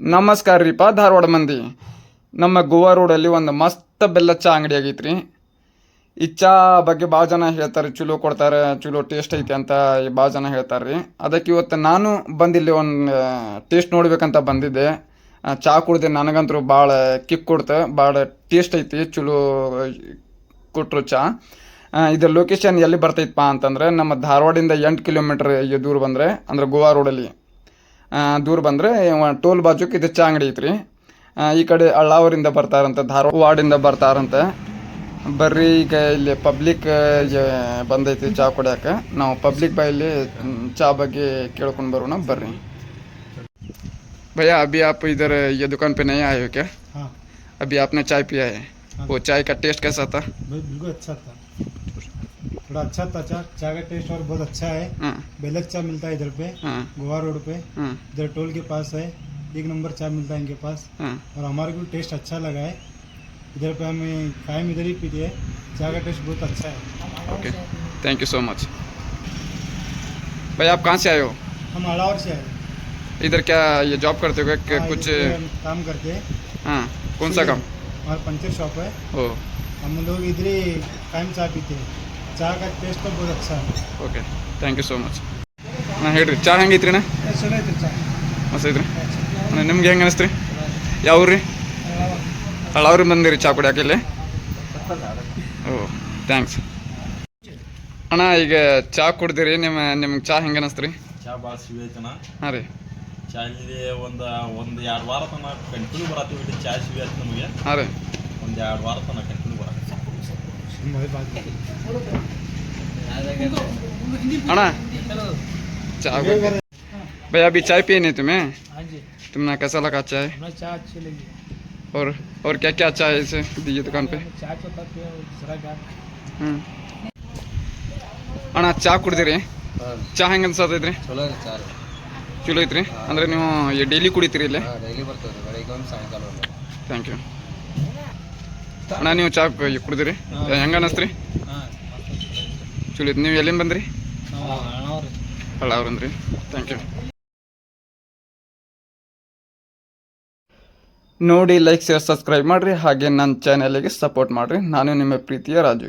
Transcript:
ನಮಸ್ಕಾರ ರೀಪ, ಧಾರವಾಡ ಮಂದಿ. ನಮ್ಮ ಗೋವಾ ರೋಡಲ್ಲಿ ಒಂದು ಮಸ್ತ್ ಬೆಲ್ಲ ಚಾ ಅಂಗಡಿ ಆಗೈತ್ರಿ. ಈ ಚಾ ಬಗ್ಗೆ ಭಾಳ ಜನ ಹೇಳ್ತಾರೆ, ಚಲೋ ಕೊಡ್ತಾರೆ, ಚಲೋ ಟೇಸ್ಟ್ ಐತಿ ಅಂತ ಭಾಳ ಜನ ಹೇಳ್ತಾರೆ ರೀ ಅದಕ್ಕೆ ಇವತ್ತು ನಾನು ಬಂದಿಲ್ಲಿ ಒಂದು ಟೇಸ್ಟ್ ನೋಡ್ಬೇಕಂತ ಬಂದಿದ್ದೆ. ಚಹಾ ಚಾ ಕುಡ್ದೆ ನನಗಂತೂ ಭಾಳ ಕಿಕ್ ಕೊಡ್ತ, ಭಾಳ ಟೇಸ್ಟ್ ಐತಿ, ಚಲೋ ಕೊಟ್ಟರು ಚಾ. ಇದರ ಲೊಕೇಶನ್ ಎಲ್ಲಿ ಬರ್ತೈತಪ್ಪ ಅಂತಂದ್ರೆ, ನಮ್ಮ ಧಾರವಾಡಿಂದ ಎಂಟು ಕಿಲೋಮೀಟ್ರ್ ದೂರ ಬಂದರೆ, ಅಂದ್ರೆ ಗೋವಾ ರೋಡಲ್ಲಿ ದೂರ ಬಂದರೆ ಟೋಲ್ ಬಾಜುಕ್ ಇದು ಚಾ ಅಂಗಡಿ ಐತ್ರಿ ಆ, ಈ ಕಡೆ ಅಳ್ಳಾವರಿಂದ ಬರ್ತಾರಂತೆ ಧಾರವಾಡ ವಾರ್ಡಿಂದ ಬರ್ತಾರಂತೆ ಬರ್ರಿ ಈಗ ಇಲ್ಲಿ ಪಬ್ಲಿಕ್ ಬಂದೈತಿ ಚಾ ಕುಡಿಯೋಕೆ ನಾವು ಪಬ್ಲಿಕ್ ಬಾಯಲ್ಲಿ ಮ್, ಚಾ ಬಗ್ಗೆ ಕೇಳ್ಕೊಂಡು ಬರೋಣ ಬರ್ರಿ भैया अभी आप इधर ये दुकान पे नहीं आए हो क्या हाँ अभी आपने चाय पिया है वो चाय का टेस्ट कैसा था बिल- बिल्कुल अच्छा था थोड़ा अच्छा था चाय चाय का टेस्ट और बहुत अच्छा है। हाँ। बेलक चाय मिलता है इधर पे हाँ। गोवा रोड पे। हाँ। इधर टोल के पास है एक नंबर चाय मिलता है इनके पास। और हमारे को टेस्ट अच्छा लगा है। इधर पे हमें कायम इधर ही पीते हैं। चाय का टेस्ट बहुत अच्छा है। Okay thank you so much भाई आप कहाँ से आए हो? हम अलावर से आए। इधर क्या ये जॉब करते हो क्या? कुछ काम करते हैं। हाँ कौन सा काम? हमारा पंचर शॉप है। ओ। हम लोग इधर ही कायम चाय पीते हैं। ಚಹಾಗ taste sir. Okay thank you so much ಅಣ್ಣ ಹೇಳಿರಿ ಚಹಾ ಹೆಂಗೈತ್ರಿ ಅಣ್ಣ? ಚಲೋ ಐತ್ರಿ ಮಸ್ತ್ ಐತ್ರಿ. ಅಣ್ಣ ನಿಮ್ಗೆ ಹೆಂಗೆ ಅನಿಸ್ತ್ರಿ? ಯಾವ ರೀ ಹಳಾವ್ರಿ ಬಂದಿರಿ ಚಹಾ ಕುಡಿಯಾಕೆ ಇಲ್ಲಿ? ಓ ಥ್ಯಾಂಕ್ಸ್ ಅಣ್ಣ ಈಗ ಚಹಾ ಕುಡ್ದಿರಿ ನಿಮ್ಮ ನಿಮ್ಗೆ ಚಹಾ ಹೆಂಗೆ ಅನಿಸ್ತ್ರಿ? ಚಹಾ ಭಾಳ ಸಿಹಿ ಐತಣ್ಣ. ಹಾಂ ರೀ. ಚಹಾ ಇಲ್ಲಿ ಒಂದು ಒಂದು ಎರಡು ವಾರ ತನಕ ಕಂಟಿನ್ಯೂ ಬರತ್ತೀವಿ ಚಹಾ ಸಿಹಿ ಆಯ್ತು ನಮಗೆ. ಹಾಂ ರೀ. ಒಂದು ಎರಡು ವಾರ ತನಕ हमारी बात अण्णा चाय भैया अभी चाय पिए नहीं तुम्हें हाँ जी तुमने कैसा लगा चाय हमें चाय अच्छी लगी और और क्या क्या चाय है इसे दीजिए दुकान पे चाय चौथा पे दूसरा गाय ಹ್ಞೂ ಅಣ್ಣ ಚಾ ಕುಡ್ದಿರಿ ಚಾ ಹೆಂಗೆ ಅನ್ಸತೈತ್ರಿ ಚಲೋ ರೀ ಚಾರ್ ಚಲೋ ಐತ್ರಿ ಅಂದ್ರೆ ನೀವು ಡೈಲಿ ಕುಡಿತೀರಿ ಇಲ್ಲಿ ಹಾಂ ಡೈಲಿ ಬರ್ತೇವೆ ರೀ ಬೆಳಗ್ಗೆ ಒಂದು ಸಾಯಂಕಾಲ ಒಂದು ಥ್ಯಾಂಕ್ ಯು ಅಣ್ಣ ನೀವು ಚಾ ಕುಡಿದ್ರಿ. ಹೆಂಗ ಅನಸ್ತ್ರಿ? ಅನ್ನಿಸ್ತ್ರಿ ಚಲೋ ನೀವು ಎಲ್ಲಿಂದ ಬಂದ್ರಿ ಹಳ್ಳಾವ್ರಂದ್ರಿ ಥ್ಯಾಂಕ್ ಯು ನೋಡಿ ಲೈಕ್ ಶೇರ್ ಸಬ್ಸ್ಕ್ರೈಬ್ ಮಾಡಿರಿ. ಹಾಗೆ ನನ್ನ ಚಾನಲಿಗೆ ಸಪೋರ್ಟ್ ಮಾಡಿರಿ. ನಾನು ನಿಮ್ಮ ಪ್ರೀತಿಯ ರಾಜು.